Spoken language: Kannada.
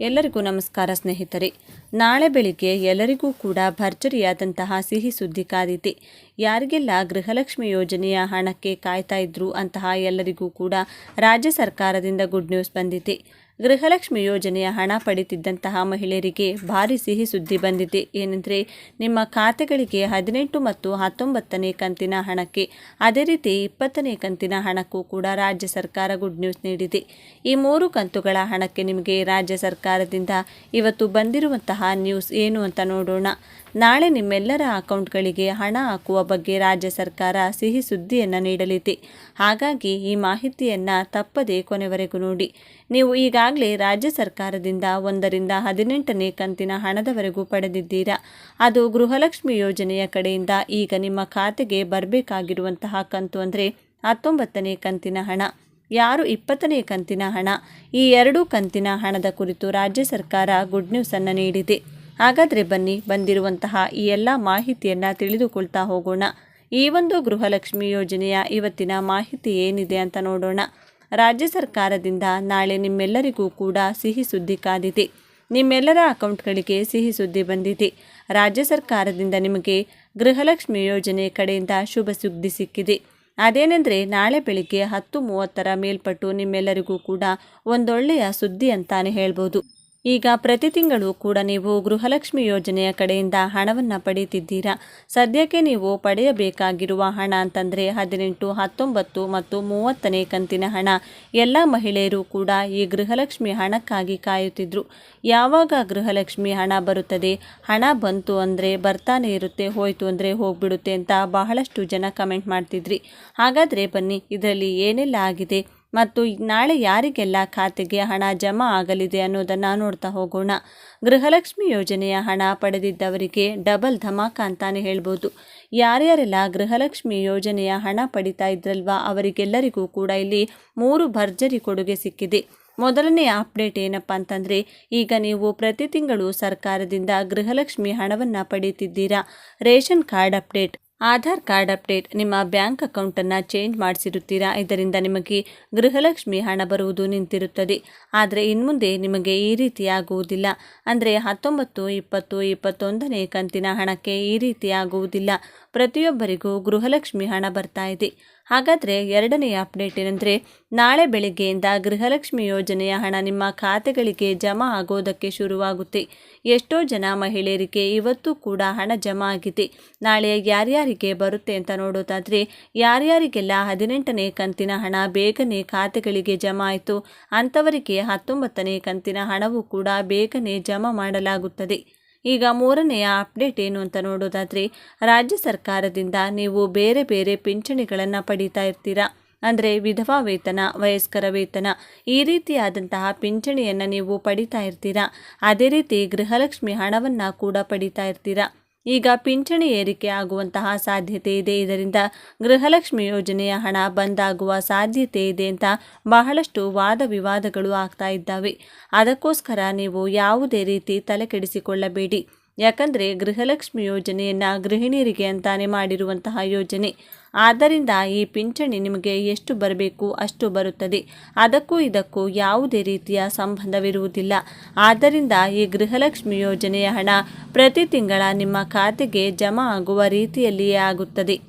ಎಲ್ಲರಿಗೂ ನಮಸ್ಕಾರ ಸ್ನೇಹಿತರೆ. ನಾಳೆ ಬೆಳಿಗ್ಗೆ ಎಲ್ಲರಿಗೂ ಕೂಡ ಭರ್ಜರಿಯಾದಂತಹ ಸಿಹಿ ಸುದ್ದಿ ಕಾದಿದೆ ಯಾರಿಗೆಲ್ಲ ಗೃಹಲಕ್ಷ್ಮಿ ಯೋಜನೆಯ ಹಣಕ್ಕೆ ಕಾಯ್ತಾ ಇದ್ರು ಅಂತಹ ಎಲ್ಲರಿಗೂ ಕೂಡ ರಾಜ್ಯ ಸರ್ಕಾರದಿಂದ ಗುಡ್ ನ್ಯೂಸ್ ಬಂದಿದೆ. ಗೃಹಲಕ್ಷ್ಮಿ ಯೋಜನೆಯ ಹಣ ಪಡೆದಿದ್ದಂತಹ ಮಹಿಳೆಯರಿಗೆ ಭಾರಿ ಸಿಹಿ ಸುದ್ದಿ ಬಂದಿದೆ. ಏನೆಂದರೆ, ನಿಮ್ಮ ಖಾತೆಗಳಿಗೆ ಹದಿನೆಂಟು ಮತ್ತು ಹತ್ತೊಂಬತ್ತನೇ ಕಂತಿನ ಹಣಕ್ಕೆ, ಅದೇ ರೀತಿ ಇಪ್ಪತ್ತನೇ ಕಂತಿನ ಹಣಕ್ಕೂ ಕೂಡ ರಾಜ್ಯ ಸರ್ಕಾರ ಗುಡ್ ನ್ಯೂಸ್ ನೀಡಿದೆ. ಈ ಮೂರು ಕಂತುಗಳ ಹಣಕ್ಕೆ ನಿಮಗೆ ರಾಜ್ಯ ಸರ್ಕಾರದಿಂದ ಇವತ್ತು ಬಂದಿರುವಂತಹ ನ್ಯೂಸ್ ಏನು ಅಂತ ನೋಡೋಣ. ನಾಳೆ ನಿಮ್ಮೆಲ್ಲರ ಅಕೌಂಟ್ಗಳಿಗೆ ಹಣ ಹಾಕುವ ಬಗ್ಗೆ ರಾಜ್ಯ ಸರ್ಕಾರ ಸಿಹಿ ಸುದ್ದಿಯನ್ನು ನೀಡಲಿದೆ. ಹಾಗಾಗಿ ಈ ಮಾಹಿತಿಯನ್ನು ತಪ್ಪದೇ ಕೊನೆವರೆಗೂ ನೋಡಿ. ನೀವು ಈಗಾಗಲೇ ರಾಜ್ಯ ಸರ್ಕಾರದಿಂದ ಒಂದರಿಂದ ಹದಿನೆಂಟನೇ ಕಂತಿನ ಹಣದವರೆಗೂ ಪಡೆದಿದ್ದೀರಾ? ಅದು ಗೃಹಲಕ್ಷ್ಮಿ ಯೋಜನೆಯ ಕಡೆಯಿಂದ ಈಗ ನಿಮ್ಮ ಖಾತೆಗೆ ಬರಬೇಕಾಗಿರುವಂತಹ ಕಂತು ಅಂದರೆ ಹತ್ತೊಂಬತ್ತನೇ ಕಂತಿನ ಹಣ. ಯಾರು ಇಪ್ಪತ್ತನೇ ಕಂತಿನ ಹಣ? ಈ ಎರಡೂ ಕಂತಿನ ಹಣದ ಕುರಿತು ರಾಜ್ಯ ಸರ್ಕಾರ ಗುಡ್ ನ್ಯೂಸನ್ನು ನೀಡಿದೆ. ಹಾಗಾದರೆ ಬನ್ನಿ, ಬಂದಿರುವಂತಹ ಈ ಎಲ್ಲ ಮಾಹಿತಿಯನ್ನು ತಿಳಿದುಕೊಳ್ತಾ ಹೋಗೋಣ. ಈ ಒಂದು ಗೃಹಲಕ್ಷ್ಮಿ ಯೋಜನೆಯ ಇವತ್ತಿನ ಮಾಹಿತಿ ಏನಿದೆ ಅಂತ ನೋಡೋಣ. ರಾಜ್ಯ ಸರ್ಕಾರದಿಂದ ನಾಳೆ ನಿಮ್ಮೆಲ್ಲರಿಗೂ ಕೂಡ ಸಿಹಿ ಸುದ್ದಿ ಕಾದಿದೆ. ನಿಮ್ಮೆಲ್ಲರ ಅಕೌಂಟ್ಗಳಿಗೆ ಸಿಹಿ ಸುದ್ದಿ ಬಂದಿದೆ. ರಾಜ್ಯ ಸರ್ಕಾರದಿಂದ ನಿಮಗೆ ಗೃಹಲಕ್ಷ್ಮಿ ಯೋಜನೆ ಕಡೆಯಿಂದ ಶುಭ ಸುದ್ದಿ ಸಿಕ್ಕಿದೆ. ಅದೇನೆಂದರೆ, ನಾಳೆ ಬೆಳಿಗ್ಗೆ ಹತ್ತು ಮೂವತ್ತರ ಮೇಲ್ಪಟ್ಟು ನಿಮ್ಮೆಲ್ಲರಿಗೂ ಕೂಡ ಒಂದೊಳ್ಳೆಯ ಸುದ್ದಿ ಅಂತಾನೆ ಹೇಳ್ಬೋದು. ಈಗ ಪ್ರತಿ ತಿಂಗಳು ಕೂಡ ನೀವು ಗೃಹಲಕ್ಷ್ಮಿ ಯೋಜನೆಯ ಕಡೆಯಿಂದ ಹಣವನ್ನು ಪಡೆಯುತ್ತಿದ್ದೀರಾ? ಸದ್ಯಕ್ಕೆ ನೀವು ಪಡೆಯಬೇಕಾಗಿರುವ ಹಣ ಅಂತಂದರೆ ಹದಿನೆಂಟು, ಹತ್ತೊಂಬತ್ತು ಮತ್ತು ಮೂವತ್ತನೇ ಕಂತಿನ ಹಣ. ಎಲ್ಲ ಮಹಿಳೆಯರು ಕೂಡ ಈ ಗೃಹಲಕ್ಷ್ಮಿ ಹಣಕ್ಕಾಗಿ ಕಾಯುತ್ತಿದ್ದರು ಯಾವಾಗ ಗೃಹಲಕ್ಷ್ಮಿ ಹಣ ಬರುತ್ತದೆ? ಹಣ ಬಂತು ಅಂದರೆ ಬರ್ತಾನೆ ಇರುತ್ತೆ, ಹೋಯಿತು ಅಂದರೆ ಹೋಗ್ಬಿಡುತ್ತೆ ಅಂತ ಬಹಳಷ್ಟು ಜನ ಕಮೆಂಟ್ ಮಾಡ್ತಿದ್ರಿ. ಹಾಗಾದರೆ ಬನ್ನಿ, ಇದರಲ್ಲಿ ಏನೆಲ್ಲ ಆಗಿದೆ? ಮತ್ತು ನಾಳೆ ಯಾರಿಗೆಲ್ಲ ಖಾತೆಗೆ ಹಣ ಜಮಾ ಆಗಲಿದೆ ಅನ್ನೋದನ್ನು ನೋಡ್ತಾ ಹೋಗೋಣ. ಗೃಹಲಕ್ಷ್ಮಿ ಯೋಜನೆಯ ಹಣ ಪಡೆದಿದ್ದವರಿಗೆ ಡಬಲ್ ಧಮಾಕ ಅಂತಾನೆ ಹೇಳ್ಬೋದು. ಯಾರ್ಯಾರೆಲ್ಲ ಗೃಹಲಕ್ಷ್ಮಿ ಯೋಜನೆಯ ಹಣ ಪಡಿತಾ ಇದ್ರಲ್ವಾ ಅವರಿಗೆಲ್ಲರಿಗೂ ಕೂಡ ಇಲ್ಲಿ ಮೂರು ಭರ್ಜರಿ ಕೊಡುಗೆ ಸಿಕ್ಕಿದೆ. ಮೊದಲನೇ ಅಪ್ಡೇಟ್ ಏನಪ್ಪ ಅಂತಂದರೆ, ಈಗ ನೀವು ಪ್ರತಿ ತಿಂಗಳು ಸರ್ಕಾರದಿಂದ ಗೃಹಲಕ್ಷ್ಮಿ ಹಣವನ್ನು ಪಡೆಯುತ್ತಿದ್ದೀರಾ ration card update Aadhaar card update. ನಿಮ್ಮ ಬ್ಯಾಂಕ್ ಅಕೌಂಟನ್ನು ಚೇಂಜ್ ಮಾಡಿಸಿರುತ್ತೀರಾ? ಇದರಿಂದ ನಿಮಗೆ ಗೃಹಲಕ್ಷ್ಮಿ ಹಣ ಬರುವುದು ನಿಂತಿರುತ್ತದೆ. ಆದರೆ ಇನ್ಮುಂದೆ ನಿಮಗೆ ಈ ರೀತಿ ಆಗುವುದಿಲ್ಲ ಅಂದರೆ ಹತ್ತೊಂಬತ್ತು, ಇಪ್ಪತ್ತು, ಇಪ್ಪತ್ತೊಂದನೇ ಕಂತಿನ ಹಣಕ್ಕೆ ಈ ರೀತಿ ಆಗುವುದಿಲ್ಲ ಪ್ರತಿಯೊಬ್ಬರಿಗೂ ಗೃಹಲಕ್ಷ್ಮಿ ಹಣ ಬರ್ತಾ ಇದೆ. ಹಾಗಾದರೆ ಎರಡನೆಯ ಅಪ್ಡೇಟ್ ಏನಂದರೆ, ನಾಳೆ ಬೆಳಗ್ಗೆಯಿಂದ ಗೃಹಲಕ್ಷ್ಮಿ ಯೋಜನೆಯ ಹಣ ನಿಮ್ಮ ಖಾತೆಗಳಿಗೆ ಜಮಾ ಆಗೋದಕ್ಕೆ ಶುರುವಾಗುತ್ತೆ. ಎಷ್ಟೋ ಜನ ಮಹಿಳೆಯರಿಗೆ ಇವತ್ತು ಕೂಡ ಹಣ ಜಮಾ ಆಗಿದೆ. ನಾಳೆ ಯಾರ್ಯಾರಿಗೆ ಬರುತ್ತೆ ಅಂತ ನೋಡೋದಾದರೆ, ಯಾರ್ಯಾರಿಗೆಲ್ಲ ಹದಿನೆಂಟನೇ ಕಂತಿನ ಹಣ ಬೇಗನೆ ಖಾತೆಗಳಿಗೆ ಜಮಾ ಆಯಿತು, ಅಂಥವರಿಗೆ ಹತ್ತೊಂಬತ್ತನೇ ಕಂತಿನ ಹಣವೂ ಕೂಡ ಬೇಗನೆ ಜಮಾ ಮಾಡಲಾಗುತ್ತದೆ. ಈಗ ಮೂರನೆಯ ಅಪ್ಡೇಟ್ ಏನು ಅಂತ ನೋಡೋದಾದರೆ, ರಾಜ್ಯ ಸರ್ಕಾರದಿಂದ ನೀವು ಬೇರೆ ಬೇರೆ ಪಿಂಚಣಿಗಳನ್ನು ಪಡೀತಾ ಇರ್ತೀರಾ? ಅಂದರೆ ವಿಧವಾ ವೇತನ, ವಯಸ್ಕರ ವೇತನ, ಈ ರೀತಿಯಾದಂತಹ ಪಿಂಚಣಿಯನ್ನು ನೀವು ಪಡಿತಾ ಇರ್ತೀರಾ? ಅದೇ ರೀತಿ ಗೃಹಲಕ್ಷ್ಮಿ ಹಣವನ್ನು ಕೂಡ ಪಡಿತಾ ಇರ್ತೀರಾ? ಈಗ ಪಿಂಚಣಿ ಏರಿಕೆ ಆಗುವಂತಹ ಸಾಧ್ಯತೆ ಇದೆ. ಇದರಿಂದ ಗೃಹಲಕ್ಷ್ಮಿ ಯೋಜನೆಯ ಹಣ ಬಂದಾಗುವ ಸಾಧ್ಯತೆ ಇದೆ ಅಂತ ಬಹಳಷ್ಟು ವಾದ ವಿವಾದಗಳು ಆಗ್ತಾ ಇದ್ದಾವೆ. ಅದಕ್ಕೋಸ್ಕರ ನೀವು ಯಾವುದೇ ರೀತಿ ತಲೆ ಕೆಡಿಸಿಕೊಳ್ಳಬೇಡಿ ಯಾಕಂದರೆ ಗೃಹಲಕ್ಷ್ಮಿ ಯೋಜನೆಯನ್ನು ಗೃಹಿಣಿಯರಿಗೆ ಅಂತಾನೆ ಮಾಡಿರುವಂತಹ ಯೋಜನೆ. ಆದ್ದರಿಂದ ಈ ಪಿಂಚಣಿ ನಿಮಗೆ ಎಷ್ಟು ಬರಬೇಕು ಅಷ್ಟು ಬರುತ್ತದೆ. ಅದಕ್ಕೂ ಇದಕ್ಕೂ ಯಾವುದೇ ರೀತಿಯ ಸಂಬಂಧವಿರುವುದಿಲ್ಲ. ಆದ್ದರಿಂದ ಈ ಗೃಹಲಕ್ಷ್ಮಿ ಯೋಜನೆಯ ಹಣ ಪ್ರತಿ ತಿಂಗಳ ನಿಮ್ಮ ಖಾತೆಗೆ ಜಮಾ ಆಗುವ ರೀತಿಯಲ್ಲಿಯೇ ಆಗುತ್ತದೆ.